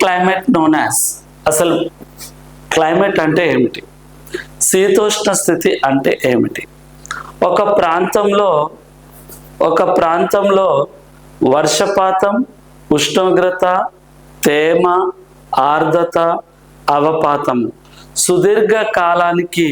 Climate known as. అసలు climate అంటే ఏమిటి? శీతోష్ణ స్థితి అంటే ఏమిటి? ఒక ప్రాంతంలో ఒక ప్రాంతంలో వర్షపాతం ఉష్ణోగ్రత తేమ ఆర్ద్రత అవపాతము సుదీర్ఘ కాలానికి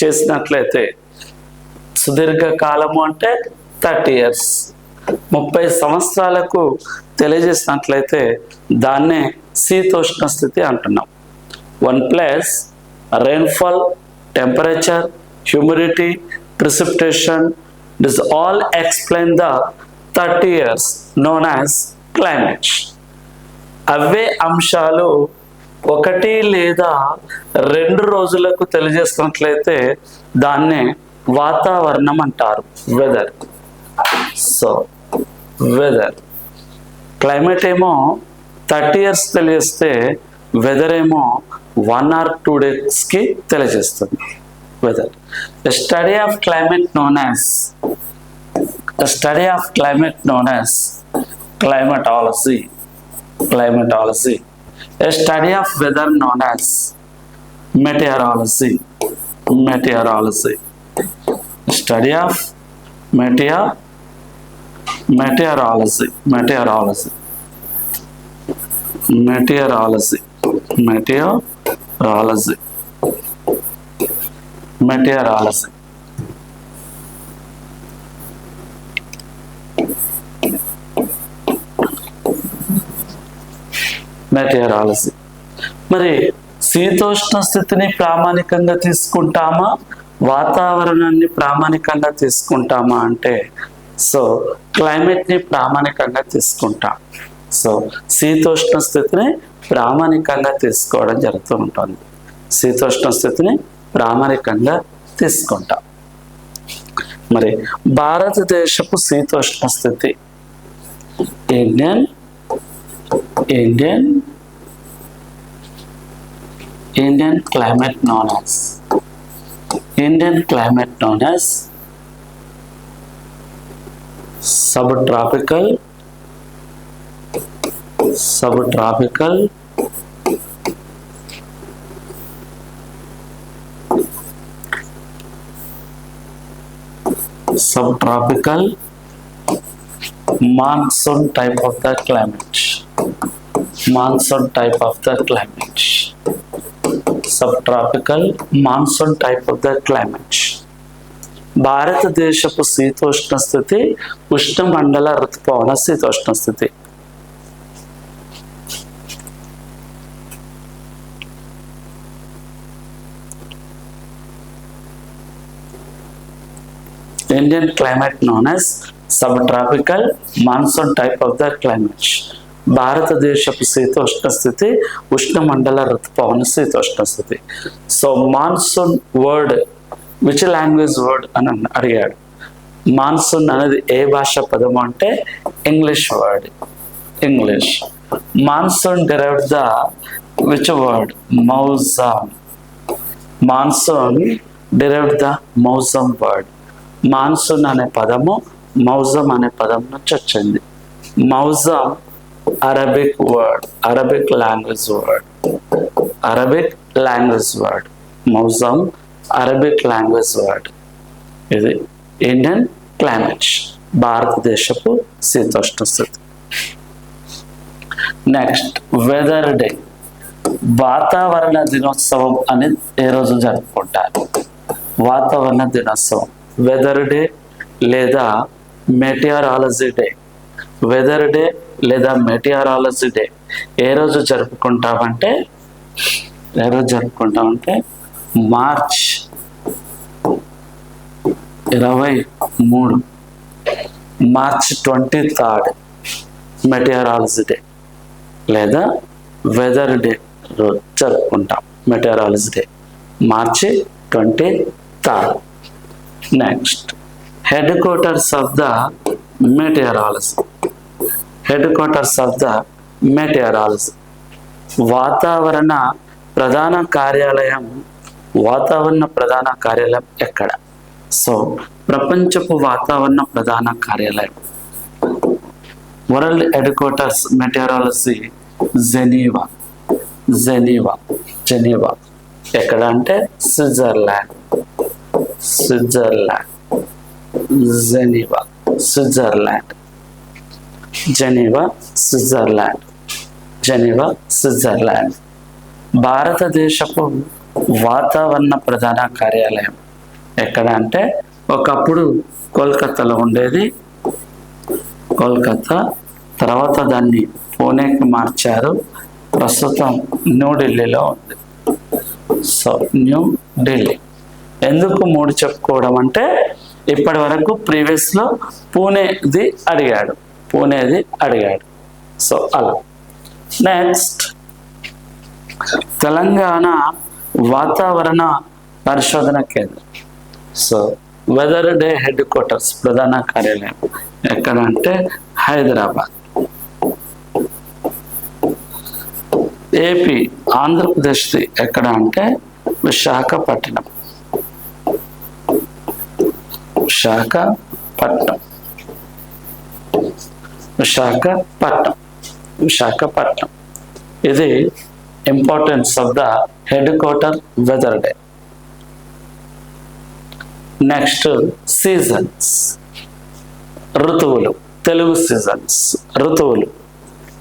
చేసినట్లయితే సుదీర్ఘ కాలము అంటే థర్టీ ఇయర్స్. ముప్పై సంవత్సరాలకు తెలియజేసినట్లయితే దాన్నే శీతోష్ణ స్థితి అంటున్నాం. One plus rainfall temperature humidity precipitation this all explain the thirty years known as climate అవే అంశాలు ఒకటి లేదా రెండు రోజులకు తెలియజేస్తున్నట్లయితే దాన్నే వాతావరణం అంటారు వెదర్ సో వెదర్ క్లైమేట్ ఏమో థర్టీ ఇయర్స్ తెలియజేస్తే వెదర్ ఏమో వన్ ఆర్ టూ డేస్కి తెలియజేస్తుంది weather study of climate known as study of climate known as climatology climatology a study of weather known as meteorology meteorology. Study of meteor meteorology meteorology meteorology meteorology meteorology meteorology మరి శీతోష్ణ స్థితిని ప్రామాణికంగా తీసుకుంటామా? వాతావరణాన్ని ప్రామాణికంగా తీసుకుంటామా అంటే so క్లైమేట్ని ప్రామాణికంగా తీసుకుంటాం. So శీతోష్ణ స్థితిని ప్రామాణికంగా తీసుకోవడం జరుగుతూ ఉంటుంది. శీతోష్ణ స్థితిని ప్రామాణికంగా తీసుకుంటాం. మరి భారతదేశపు శీతోష్ణ స్థితి. Indian Indian Indian climate known as Indian climate known as subtropical subtropical subtropical monsoon type of the climate. Monsoon type of the climate. Subtropical monsoon type of the climate భారతదేశపు శీతోష్ణ స్థితి ఉష్ణమండల ఋతుపవన శీతోష్ణ స్థితి Indian climate known as subtropical monsoon type of the climate. భారతదేశపు శీతోష్ణ స్థితి ఉష్ణమండల ఋతుపవన శీతోష్ణ స్థితి so monsoon word which language word అని అడిగాడు. మాన్సూన్ అనేది ఏ భాష పదం అంటే English word English monsoon derive the which word మౌజామ్. Monsoon derive the మౌజమ్ వర్డ్ మాన్సూన్ అనే పదము మౌజమ్ అనే పదం నుంచి వచ్చింది. మౌజమ్ Arabic word Arabic language word Arabic language word మౌజమ్ Arabic language word ఇది ఇండియన్ క్లైమేట్ భారతదేశపు శీతోష్ణ స్థితి నెక్స్ట్ వెదర్ డే వాతావరణ దినోత్సవం అని ఏ రోజు జరుపుకుంటారు? వాతావరణ దినోత్సవం. వెదర్ డే లేదా మెటియారాలజీ డే వెదర్ డే లేదా మెటియారాలజీ డే ఏ రోజు జరుపుకుంటామంటే ఏ రోజు జరుపుకుంటామంటే మార్చ్ ఇరవై మూడు. March twenty third meteorology day లేదా వెదర్ డే రోజు జరుపుకుంటాం meteorology day March twenty third. Next headquarters of the meteorology headquarters of the meteorology వాతావరణ ప్రధాన కార్యాలయం వాతావరణ ప్రధాన కార్యాలయం ఎక్కడ? సో ప్రపంచపు వాతావరణ ప్రధాన కార్యాలయం. World headquarters Geneva. Geneva. Geneva. ఎక్కడ అంటే? Switzerland. Switzerland. Geneva. Switzerland. Geneva Switzerland. Geneva Switzerland. భారతదేశపు వాతావరణ ప్రధాన కార్యాలయం. ఎక్కడ అంటే ఒకప్పుడు కోల్కతాలో ఉండేది. కోల్కతా తర్వాత దాన్ని పూణేకి మార్చారు. ప్రస్తుతం న్యూఢిల్లీలో ఉంది. సో న్యూ ఢిల్లీ. ఎందుకు మూడు చెప్పుకోవడం అంటే ఇప్పటి వరకు ప్రీవియస్లో పూణేది అడిగాడు. పూణేది అడిగాడు. సో అలా. నెక్స్ట్. తెలంగాణ వాతావరణ పరిశోధన కేంద్రం. So weather day headquarters ప్రధాన కార్యాలయం ఎక్కడ అంటే హైదరాబాద్. ఏపీ ఆంధ్రప్రదేశ్ది ఎక్కడ అంటే విశాఖపట్నం. విశాఖపట్నం. విశాఖపట్నం. విశాఖపట్నం. ఇది importance of the head quarter weather day next seasons ఋతువులు తెలుగు సీజన్స్ ఋతువులు.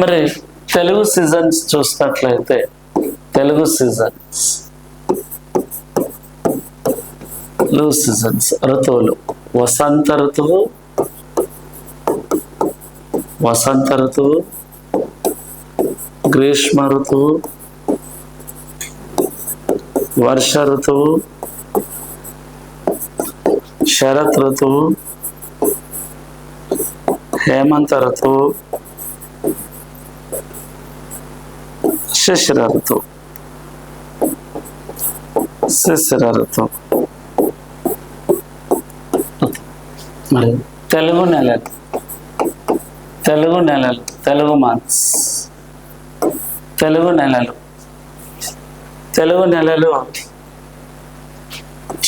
మరి తెలుగు సీజన్స్ చూసినట్లయితే తెలుగు సీజన్స్ తెలుగు సీజన్స్ ఋతువులు. వసంత ఋతువు వసంత ఋతువు గ్రీష్మ ఋతువు వర్ష ఋతువు శరత్ ఋతువు హేమంత ఋతువు శిశిర ఋతువు శిశిర ఋతువు మరి తెలుగు నెలలు తెలుగు నెలలు తెలుగు మంత్స్ తెలుగు నెలలు. తెలుగు నెలలు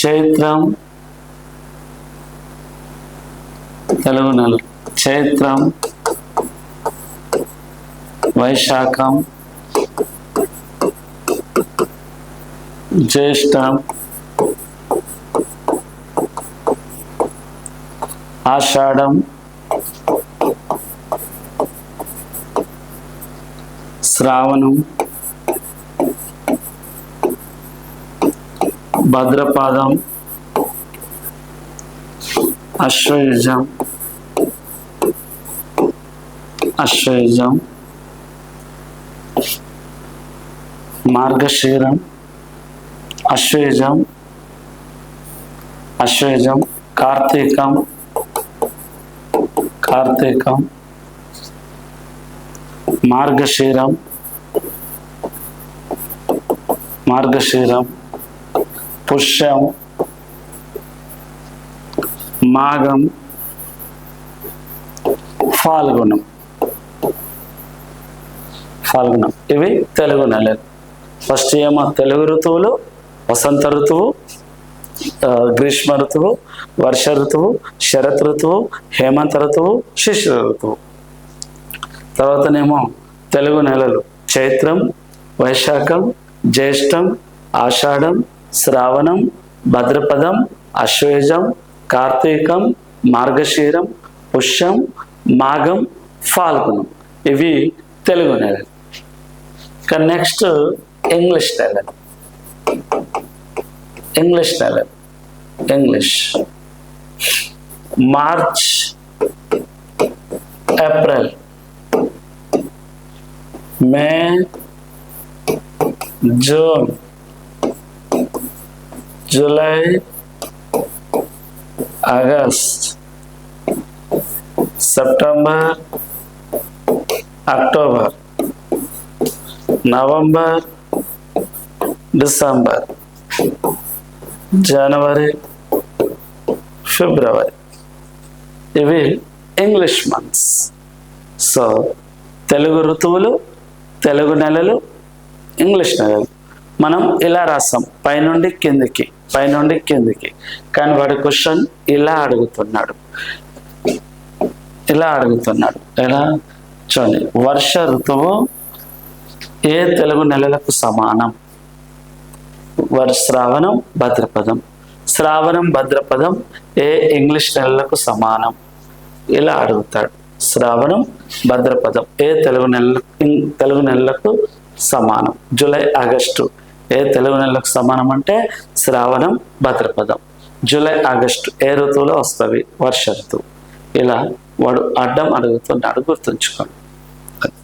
చైత్రం తెలుగు నెలలు చైత్రం వైశాఖం జ్యేష్టం ఆషాఢం శ్రావణం భద్రపాదం అశ్వయుజం అశ్వయుజం మార్గశీరం అశ్వయుజం అశ్వయుజం కార్తీకం కార్తీకం మార్గశీరం మార్గశీరం పుష్యం మాఘం ఫాల్గుణం. ఫాల్గుణం. ఇవి తెలుగు నెలలు. ఫస్ట్ ఏమో తెలుగు ఋతువులు వసంత ఋతువు గ్రీష్మ ఋతువు వర్ష ఋతువు శరత్ ఋతువు హేమంత ఋతువు శిష్య ఋతువు. తర్వాతనేమో తెలుగు నెలలు. చైత్రం వైశాఖం జ్యేష్టం ఆషాఢం శ్రావణం భద్రపదం అశ్వేజం కార్తీకం మార్గశీరం పుష్యం మాఘం ఫాల్గుణం. ఇవి తెలుగు నెలలు. ఇక నెక్స్ట్ ఇంగ్లీష్ నెలలు. ఇంగ్లీష్ నెలలు. English. March April. May June. July August September October November December January February. ఇవి ఇంగ్లీష్ మంత్స్. సో తెలుగు ఋతువులు తెలుగు నెలలు ఇంగ్లీష్ నెలలు. మనం ఇలా రాస్తాం పైనుండి కిందికి పైనుండి కిందికి. కానీ వాడి క్వశ్చన్ ఇలా అడుగుతున్నాడు. ఇలా అడుగుతున్నాడు. ఎలా? చూడండి. వర్ష ఋతువు ఏ తెలుగు నెలలకు సమానం? వర్ష శ్రావణం భద్రపదం. శ్రావణం భద్రపదం ఏ ఇంగ్లీష్ నెలలకు సమానం? ఇలా అడుగుతాడు. శ్రావణం భద్రపదం ఏ తెలుగు నెల తెలుగు నెలలకు సమానం? July August. ఏ తెలుగు నెలలకు సమానం అంటే శ్రావణం భద్రపదం. జూలై ఆగస్టు ఏ ఋతువులో వస్తుంది వర్ష ఋతువు. ఇలా వాడు అడ్డం అడుగుతున్నాడు గుర్తుంచుకోండి.